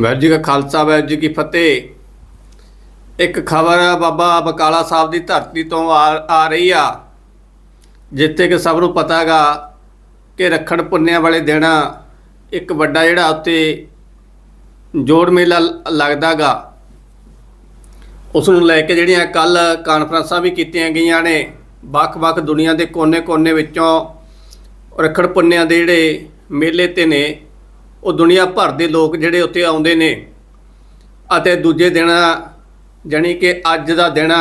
ਵਾਹਿਗੁਰੂ ਜੀ ਕਾ ਖਾਲਸਾ ਵਾਹਿਗੁਰੂ ਜੀ ਕੀ ਫਤਿਹ। ਇੱਕ ਖਬਰ ਬਾਬਾ ਬਕਾਲਾ ਸਾਹਿਬ ਦੀ ਧਰਤੀ ਤੋਂ ਆ ਆ ਰਹੀ ਆ, ਜਿੱਥੇ ਕਿ ਸਭ ਨੂੰ ਪਤਾਗਾ ਕਿ ਰੱਖੜ ਪੁੰਨਿਆ ਵਾਲੇ ਦਿਨ ਇੱਕ ਵੱਡਾ ਜਿਹੜਾ ਉੱਤੇ ਜੋੜ ਮੇਲਾ ਲ- ਲੱਗਦਾਗਾ ਉਸ ਨੂੰ ਲੈ ਕੇ ਜਿਹੜੀਆਂ ਕੱਲ ਕਾਨਫਰੰਸਾਂ ਵੀ ਕੀਤੀਆਂ ਗਈਆਂ ਨੇ, ਵੱਖ-ਵੱਖ ਦੁਨੀਆ ਦੇ ਕੋਨੇ-ਕੋਨੇ ਵਿੱਚੋਂ ਰੱਖੜ ਪੁੰਨਿਆ ਦੇ ਜਿਹੜੇ ਮੇਲੇ ਤੇ ਨੇ ਉਹ ਦੁਨੀਆ ਭਰ ਦੇ ਲੋਕ ਜਿਹੜੇ ਉੱਥੇ ਆਉਂਦੇ ਨੇ ਅਤੇ ਦੂਜੇ ਦਿਨ ਜਾਣੀ ਕਿ ਅੱਜ ਦਾ ਦਿਨ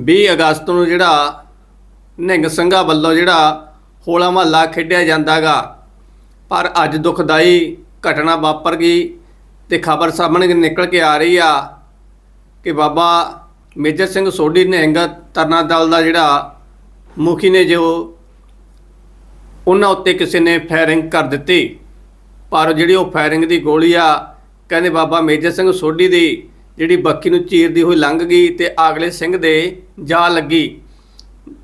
20 ਅਗਸਤ ਨੂੰ ਜਿਹੜਾ ਨਿਹੰਗ ਸਿੰਘਾਂ ਵੱਲੋਂ ਜਿਹੜਾ ਹੋਲਾ ਮਹੱਲਾ ਖੇਡਿਆ ਜਾਂਦਾਗਾ ਪਰ ਅੱਜ ਦੁਖਦਾਈ ਘਟਨਾ ਵਾਪਰ ਗਈ ਤੇ ਖਬਰ ਸਾਹਮਣੇ ਨਿਕਲ ਕੇ ਆ ਰਹੀ ਆ ਕਿ ਬਾਬਾ ਮੇਜਰ ਸਿੰਘ ਸੋਢੀ ਨਿਹੰਗ ਤਰਨਾ ਦਲ ਦਾ ਜਿਹੜਾ ਮੁਖੀ ਨੇ ਜੋ ਉਹਨਾਂ ਉੱਤੇ ਕਿਸੇ ਨੇ ਫਾਇਰਿੰਗ ਕਰ ਦਿੱਤੀ। ਪਰ ਜਿਹੜੀ ਉਹ ਫਾਇਰਿੰਗ ਦੀ ਗੋਲੀ ਆ, ਕਹਿੰਦੇ ਬਾਬਾ ਮੇਜਰ ਸਿੰਘ ਸੋਢੀ ਦੀ, ਜਿਹੜੀ ਬੱਕੀ ਨੂੰ ਚੀਰਦੀ ਹੋਈ ਲੰਘ ਗਈ ਤੇ ਆਗਲੇ ਸਿੰਘ ਦੇ ਜਾ ਲੱਗੀ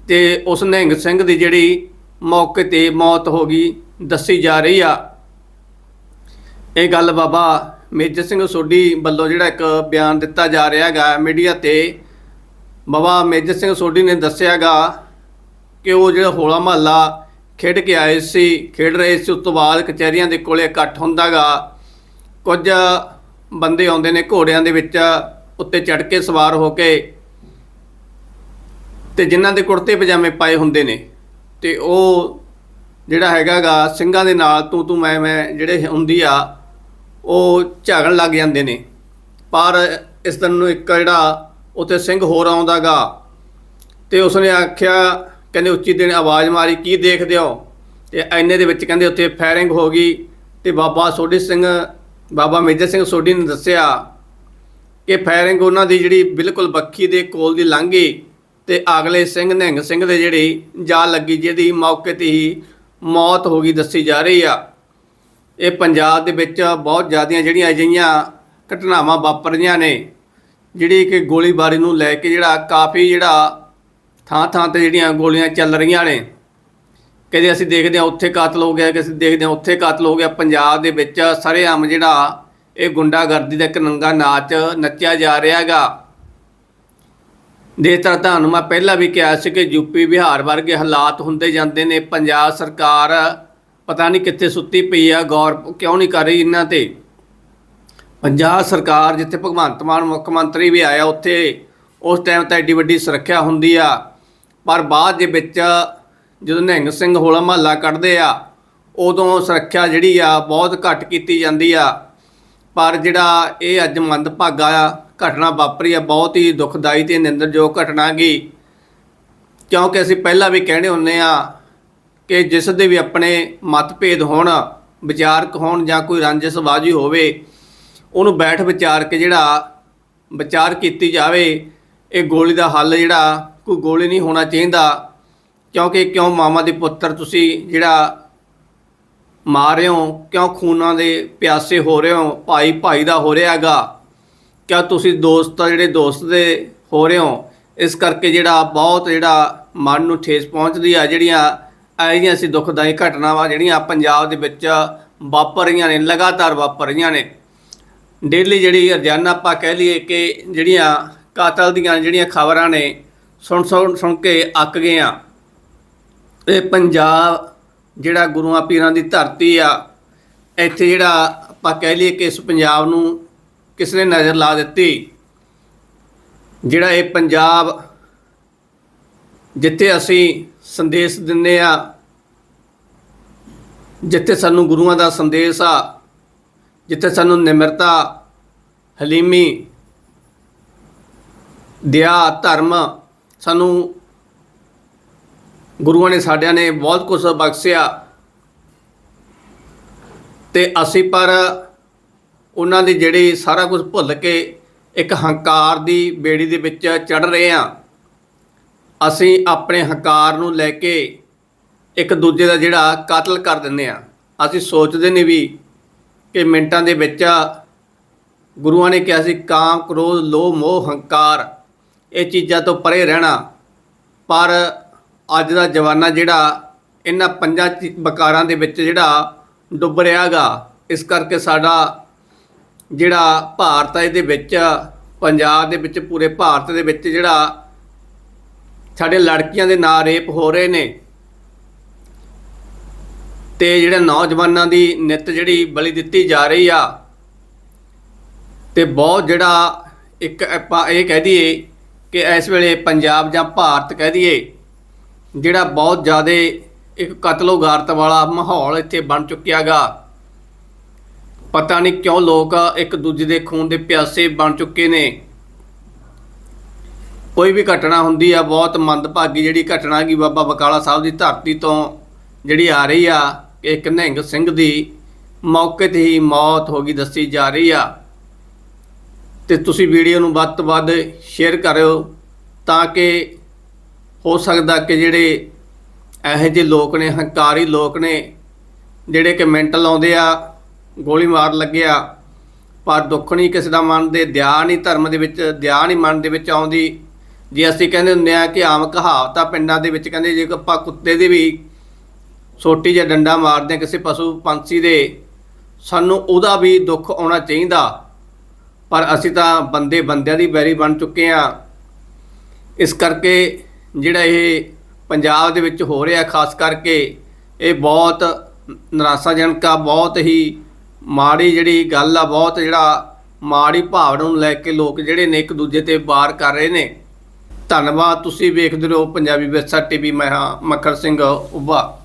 ਤੇ ਉਸ ਨਿਹੰਗ ਸਿੰਘ ਦੀ ਜਿਹੜੀ ਮੌਕੇ ਤੇ ਮੌਤ ਹੋ ਗਈ, ਦੱਸੀ ਜਾ ਰਹੀ ਆ। ਇਹ ਗੱਲ ਬਾਬਾ ਮੇਜਰ ਸਿੰਘ ਸੋਢੀ ਵੱਲੋਂ ਜਿਹੜਾ ਇੱਕ ਬਿਆਨ ਦਿੱਤਾ ਜਾ ਰਿਹਾ ਹੈਗਾ ਮੀਡੀਆ ਤੇ, ਬਾਬਾ ਮੇਜਰ ਸਿੰਘ ਸੋਢੀ ਨੇ ਦੱਸਿਆਗਾ ਕਿ ਉਹ ਜਿਹੜਾ ਹੋਲਾ ਮਹੱਲਾ ਖੇਡ ਕੇ ਆਏ ਸੀ, ਖੇਡ ਰਹੇ ਸੀ, ਉਸ ਤੋਂ ਬਾਅਦ ਕਚਹਿਰੀਆਂ ਦੇ ਕੋਲੇ ਇਕੱਠ ਹੁੰਦਾਗਾ। ਕੁਝ ਬੰਦੇ ਆਉਂਦੇ ਨੇ ਘੋੜਿਆਂ ਦੇ ਵਿੱਚ, ਉੱਤੇ ਚੜ ਕੇ ਸਵਾਰ ਹੋ ਕੇ ਤੇ ਜਿਨ੍ਹਾਂ ਦੇ ਕੁੜਤੇ ਪਜਾਮੇ ਪਾਏ ਹੁੰਦੇ ਨੇ। ਤੇ ਉਹ ਜਿਹੜਾ ਹੈਗਾਗਾ, ਸਿੰਘਾਂ ਦੇ ਨਾਲ ਤੂੰ ਤੂੰ ਮੈਂ ਮੈਂ ਜਿਹੜੇ ਹੁੰਦੀ ਆ, ਉਹ ਝਗੜਨ ਲੱਗ ਜਾਂਦੇ ਨੇ। ਪਰ ਇਸ ਦਿਨ ਨੂੰ ਇੱਕ ਜਿਹੜਾ ਉੱਥੇ ਸਿੰਘ ਹੋਰ ਆਉਂਦਾਗਾ, ਤੇ ਉਸਨੇ ਆਖਿਆ ਕਹਿੰਦੇ ਉੱਚੀ ਦਿਨ ਆਵਾਜ਼ ਮਾਰੀ, ਕੀ ਦੇਖਦੇ ਹੋ? ਤੇ ਐਨੇ ਦੇ ਵਿੱਚ ਕਹਿੰਦੇ ਉੱਥੇ ਫਾਇਰਿੰਗ ਹੋ ਗਈ ਤੇ ਬਾਬਾ ਸੋਢੀ ਸਿੰਘ, ਬਾਬਾ ਮੇਜਰ ਸਿੰਘ ਸੋਢੀ ਨੇ ਦੱਸਿਆ ਕਿ ਫਾਇਰਿੰਗ ਉਹਨਾਂ ਦੀ ਜਿਹੜੀ ਬਿਲਕੁਲ ਬੱਖੀ ਦੇ ਕੋਲ ਦੀ ਲੰਘ ਗਈ ਤੇ ਅਗਲੇ ਸਿੰਘ ਨਿਹੰਗ ਸਿੰਘ ਦੇ ਜਿਹੜੀ ਜਾ ਲੱਗੀ ਜਿਹਦੀ ਮੌਕੇ ਤੇ ਹੀ ਮੌਤ ਹੋ ਗਈ ਦੱਸੀ ਜਾ ਰਹੀ ਆ। ਇਹ ਪੰਜਾਬ ਦੇ ਵਿੱਚ ਬਹੁਤ ਜ਼ਿਆਦੀਆਂ ਜਿਹੜੀਆਂ ਅਜਿਹੀਆਂ ਘਟਨਾਵਾਂ ਵਾਪਰ ਰਹੀਆਂ ਨੇ, ਜਿਹੜੀ ਕਿ ਗੋਲੀਬਾਰੀ ਨੂੰ ਲੈ ਕੇ ਜਿਹੜਾ ਕਾਫੀ ਜਿਹੜਾ ਥਾਂ ਥਾਂ ਤੇ ਜਿਹੜੀਆਂ ਗੋਲੀਆਂ ਚੱਲ ਰਹੀਆਂ ਨੇ ਕਦੇ ਅਸੀਂ ਦੇਖਦੇ ਹਾਂ ਉੱਥੇ ਕਾਤਲ ਹੋ ਗਿਆ ਕਿ ਅਸੀਂ ਦੇਖਦੇ ਹਾਂ ਉੱਥੇ ਕਾਤਲ ਹੋ ਗਿਆ। ਪੰਜਾਬ ਦੇ ਵਿੱਚ ਸਰੇਆਮ ਜਿਹੜਾ, ਇਹ ਗੁੰਡਾਗਰਦੀ ਦਾ ਇੱਕ ਨੰਗਾ ਨਾਚ ਨੱਚਿਆ ਜਾ ਰਿਹਾ ਹੈਗਾ। ਦੇ ਤਰ੍ਹਾਂ ਤੁਹਾਨੂੰ ਮੈਂ ਪਹਿਲਾਂ ਵੀ ਕਿਹਾ ਸੀ ਕਿ ਯੂਪੀ ਬਿਹਾਰ ਵਰਗੇ ਹਾਲਾਤ ਹੁੰਦੇ ਜਾਂਦੇ ਨੇ। ਪੰਜਾਬ ਸਰਕਾਰ ਪਤਾ ਨਹੀਂ ਕਿੱਥੇ ਸੁੱਤੀ ਪਈ ਆ, ਗੌਰ ਕਿਉਂ ਨਹੀਂ ਕਰ ਰਹੀ ਇਹਨਾਂ ਤੇ? ਪੰਜਾਬ ਸਰਕਾਰ ਜਿੱਥੇ ਭਗਵੰਤ ਮਾਨ ਮੁੱਖ ਮੰਤਰੀ ਵੀ ਆਇਆ, ਉੱਥੇ ਉਸ ਟਾਈਮ ਤਾਂ ਐਡੀ ਵੱਡੀ ਸੁਰੱਖਿਆ ਹੁੰਦੀ ਆ। ਪਰ ਬਾਅਦ ਦੇ ਵਿੱਚ ਜਦੋਂ ਨਿਹੰਗ ਸਿੰਘ ਹੋਲਾ ਮਹੱਲਾ ਕੱਢਦੇ ਆ, ਉਦੋਂ ਸੁਰੱਖਿਆ ਜਿਹੜੀ ਆ ਬਹੁਤ ਘੱਟ ਕੀਤੀ ਜਾਂਦੀ ਆ। ਪਰ ਜਿਹੜਾ ਇਹ ਅੱਜ ਮੰਦਭਾਗਾ ਘਟਨਾ ਵਾਪਰੀ ਆ, ਬਹੁਤ ਹੀ ਦੁਖਦਾਈ ਤੇ ਨਿੰਦਰਯੋਗ ਘਟਨਾ ਗਈ ਕਿਉਂਕਿ ਅਸੀਂ ਪਹਿਲਾਂ ਵੀ ਕਹਿੰਦੇ ਹੁੰਨੇ ਆ ਕਿ ਜਿਸ ਦੇ ਵੀ ਆਪਣੇ ਮਤਭੇਦ ਹੋਣ, ਵਿਚਾਰਕ ਹੋਣ ਜਾਂ ਕੋਈ ਰੰਜਿਸ਼ਬਾਜ਼ੀ ਹੋਵੇ, ਉਹਨੂੰ ਬੈਠ ਵਿਚਾਰ ਕੇ ਜਿਹੜਾ ਵਿਚਾਰ ਕੀਤੀ ਜਾਵੇ, ਇਹ ਗੋਲੀ ਦਾ ਹੱਲ ਜਿਹੜਾ ਕੋਈ ਗੋਲੀ ਨਹੀਂ ਹੋਣਾ ਚਾਹੀਦਾ, ਕਿਉਂਕਿ ਕਿਉਂ ਮਾਮਾ ਦੇ ਪੁੱਤਰ ਤੁਸੀਂ ਜਿਹੜਾ ਮਾਰ ਰਹੇ ਹੋ, ਕਿਉਂ ਖੂਨਾਂ ਦੇ ਪਿਆਸੇ ਹੋ ਰਹੇ ਹੋ, ਭਾਈ ਭਾਈ ਦਾ ਹੋ ਰਿਹਾ ਹੈਗਾ। ਕਿਆ ਤੁਸੀਂ ਦੋਸਤ, ਜਿਹੜੇ ਦੋਸਤ ਦੇ ਹੋ ਰਹੇ ਹੋ, ਇਸ ਕਰਕੇ ਜਿਹੜਾ ਬਹੁਤ ਜਿਹੜਾ ਮਨ ਨੂੰ ਠੇਸ ਪਹੁੰਚਦੀ ਆ, ਜਿਹੜੀਆਂ ਇਹੋ ਜਿਹੀਆਂ ਅਸੀਂ ਦੁਖਦਾਈ ਘਟਨਾਵਾਂ ਜਿਹੜੀਆਂ ਪੰਜਾਬ ਦੇ ਵਿੱਚ ਵਾਪਰ ਰਹੀਆਂ ਨੇ, ਲਗਾਤਾਰ ਵਾਪਰ ਰਹੀਆਂ ਨੇ। ਡੇਲੀ ਜਿਹੜੀ ਰੋਜ਼ਾਨਾ ਆਪਾਂ ਕਹਿ ਲਈਏ ਕਿ ਜਿਹੜੀਆਂ ਕਾਤਲ ਦੀਆਂ ਜਿਹੜੀਆਂ ਖਬਰਾਂ ਨੇ ਸੁਣ ਸੁਣ ਸੁਣ ਕੇ ਅੱਕ ਗਏ ਆ। ਇਹ ਪੰਜਾਬ ਜਿਹੜਾ ਗੁਰੂਆਂ ਪੀਰਾਂ ਦੀ ਧਰਤੀ ਆ, ਇੱਥੇ ਜਿਹੜਾ ਆਪਾਂ ਕਹਿ ਲਈਏ ਕਿ ਇਸ ਪੰਜਾਬ ਨੂੰ ਕਿਸ ਨੇ ਨਜ਼ਰ ਲਾ ਦਿੱਤੀ? ਜਿਹੜਾ ਇਹ ਪੰਜਾਬ ਜਿੱਥੇ ਅਸੀਂ ਸੰਦੇਸ਼ ਦਿੰਨੇ ਆ, ਜਿੱਥੇ ਸਾਨੂੰ ਗੁਰੂਆਂ ਦਾ ਸੰਦੇਸ਼ ਆ, ਜਿੱਥੇ ਸਾਨੂੰ ਨਿਮਰਤਾ, ਹਲੀਮੀ, ਦਇਆ, ਧਰਮ ਸਾਨੂੰ ਗੁਰੂਆਂ ਨੇ ਸਾਡਿਆਂ ਨੇ ਬਹੁਤ ਕੁਝ ਬਖਸ਼ਿਆ ਤੇ ਅਸੀਂ ਪਰ ਉਹਨਾਂ ਦੀ ਜਿਹੜੀ ਸਾਰਾ ਕੁਝ ਭੁੱਲ ਕੇ ਇੱਕ ਹੰਕਾਰ ਦੀ ਬੇੜੀ ਦੇ ਵਿੱਚ ਚੜ ਰਹੇ ਆ ਅਸੀਂ ਆਪਣੇ ਹੰਕਾਰ ਨੂੰ ਲੈ ਕੇ ਇੱਕ ਦੂਜੇ ਦਾ ਜਿਹੜਾ ਕਤਲ ਕਰ ਦਿੰਦੇ ਆ ਅਸੀਂ ਸੋਚਦੇ ਨੇ ਵੀ ਕਿ ਮਿੰਟਾਂ ਦੇ ਵਿੱਚ ਗੁਰੂਆਂ ਨੇ ਕਿਹਾ ਸੀ, ਕਾਮ, ਕ੍ਰੋਧ, ਲੋਭ, ਮੋਹ, ਹੰਕਾਰ। ਇਹ ਚੀਜ਼ਾਂ ਤੋਂ ਪਰੇ ਰਹਿਣਾ। ਪਰ ਅੱਜ ਦਾ ਜਵਾਨਾ ਜਿਹੜਾ, ਇਹਨਾਂ ਪੰਜਾਂ ਚੀ- ਬਕਾਰਾਂ ਦੇ ਵਿੱਚ ਜਿਹੜਾ ਡੁੱਬ ਰਿਹਾਗਾ, ਇਸ ਕਰਕੇ ਸਾਡਾ ਜਿਹੜਾ ਭਾਰਤ ਹੈ ਇਹਦੇ ਵਿੱਚ, ਪੰਜਾਬ ਦੇ ਵਿੱਚ, ਪੂਰੇ ਭਾਰਤ ਦੇ ਵਿੱਚ ਜਿਹੜਾ ਸਾਡੇ ਲੜਕੀਆਂ ਦੇ ਨਾਂ ਰੇਪ ਹੋ ਰਹੇ ਨੇ। ਤੇ ਜਿਹੜੇ ਨੌਜਵਾਨਾਂ ਦੀ ਨਿਤ ਜਿਹੜੀ ਬਲੀ ਦਿੱਤੀ ਜਾ ਰਹੀ ਆ, ਤੇ ਬਹੁਤ ਜਿਹੜਾ ਇੱਕ ਆਪਾਂ ਇਹ ਕਹਿ ਦਈਏ ਕਿ ਇਸ ਵੇਲੇ ਪੰਜਾਬ ਜਾਂ ਭਾਰਤ ਕਹਿ ਦਈਏ, ਜਿਹੜਾ ਬਹੁਤ ਜ਼ਿਆਦਾ ਇੱਕ ਕਤਲੋਗਾਰਤ ਵਾਲਾ ਮਾਹੌਲ ਇੱਥੇ ਬਣ ਚੁੱਕਿਆਗਾ ਪਤਾ ਨਹੀਂ ਕਿਉਂ ਲੋਕ ਇੱਕ ਦੂਜੇ ਦੇ ਖੂਨ ਦੇ ਪਿਆਸੇ ਬਣ ਚੁੱਕੇ ਨੇ। ਕੋਈ ਵੀ ਘਟਨਾ ਹੁੰਦੀ ਆ, ਬਹੁਤ ਮੰਦਭਾਗੀ ਜਿਹੜੀ ਘਟਨਾ ਕੀ ਬਾਬਾ ਬਕਾਲਾ ਸਾਹਿਬ ਦੀ ਧਰਤੀ ਤੋਂ ਜਿਹੜੀ ਆ ਰਹੀ ਆ ਇੱਕ ਨਿਹੰਗ ਸਿੰਘ ਦੀ ਮੌਕੇ ਤੇ ਹੀ ਮੌਤ ਹੋ ਗਈ ਦੱਸੀ ਜਾ ਰਹੀ ਆ। ਤੇ ਤੁਸੀਂ ਵੀਡੀਓ ਨੂੰ ਵੱਧ ਤੋਂ ਵੱਧ ਸ਼ੇਅਰ ਕਰਿਓ ਤਾਂ ਕਿ ਹੋ ਸਕਦਾ ਕਿ ਜਿਹੜੇ ਇਹੋ ਜਿਹੇ ਲੋਕ ਨੇ, ਹੰਕਾਰੀ ਲੋਕ ਨੇ, ਜਿਹੜੇ ਕਿ ਮਿੰਟ ਲਾਉਂਦੇ ਆ, ਗੋਲੀ ਮਾਰ ਲੱਗਿਆ ਪਰ ਦੁੱਖ ਨਹੀਂ ਕਿਸੇ ਦਾ ਮਨ ਦੇ ਦਿਆ ਨਹੀਂ ਧਰਮ ਦੇ ਵਿੱਚ ਦਿਆ ਨਹੀਂ ਮਨ ਦੇ ਵਿੱਚ ਆਉਂਦੀ। ਜੇ ਅਸੀਂ ਕਹਿੰਦੇ ਹੁੰਦੇ ਆ ਕਿ ਆਮ ਕਹਾਵਤਾਂ ਪਿੰਡਾਂ ਦੇ ਵਿੱਚ ਕਹਿੰਦੇ, ਜੇ ਆਪਾਂ ਕੁੱਤੇ ਦੇ ਵੀ ਸੋਟੀ ਜਾਂ ਡੰਡਾ ਮਾਰਦੇ ਹਾਂ ਕਿਸੇ ਪਸ਼ੂ ਪੰਛੀ ਦੇ, ਸਾਨੂੰ ਉਹਦਾ ਵੀ ਦੁੱਖ ਆਉਣਾ ਚਾਹੀਦਾ। ਪਰ ਅਸੀਂ ਤਾਂ ਬੰਦੇ ਬੰਦਿਆਂ ਦੀ ਬੈਰੀ ਬਣ ਚੁੱਕੇ ਆ ਇਸ ਕਰਕੇ ਜਿਹੜਾ ਇਹ ਪੰਜਾਬ ਦੇ ਵਿੱਚ ਹੋ ਰਿਹਾ, ਖਾਸ ਕਰਕੇ ਇਹ ਬਹੁਤ ਨਿਰਾਸ਼ਾਜਨਕ ਆ, ਬਹੁਤ ਹੀ ਮਾੜੀ ਜਿਹੜੀ ਗੱਲ ਆ, ਬਹੁਤ ਜਿਹੜਾ ਮਾੜੀ ਭਾਵਨਾ ਨੂੰ ਲੈ ਕੇ ਲੋਕ ਜਿਹੜੇ ਨੇ ਇੱਕ ਦੂਜੇ ਤੇ ਵਾਰ ਕਰ ਰਹੇ ਨੇ। ਧੰਨਵਾਦ, ਤੁਸੀਂ ਵੇਖਦੇ ਰਹੋ ਪੰਜਾਬੀ ਵਿਰਸਾ ਟੀਵੀ। ਮੈਂ ਹਾਂ ਮੱਖਰ ਸਿੰਘ ਉਬਾ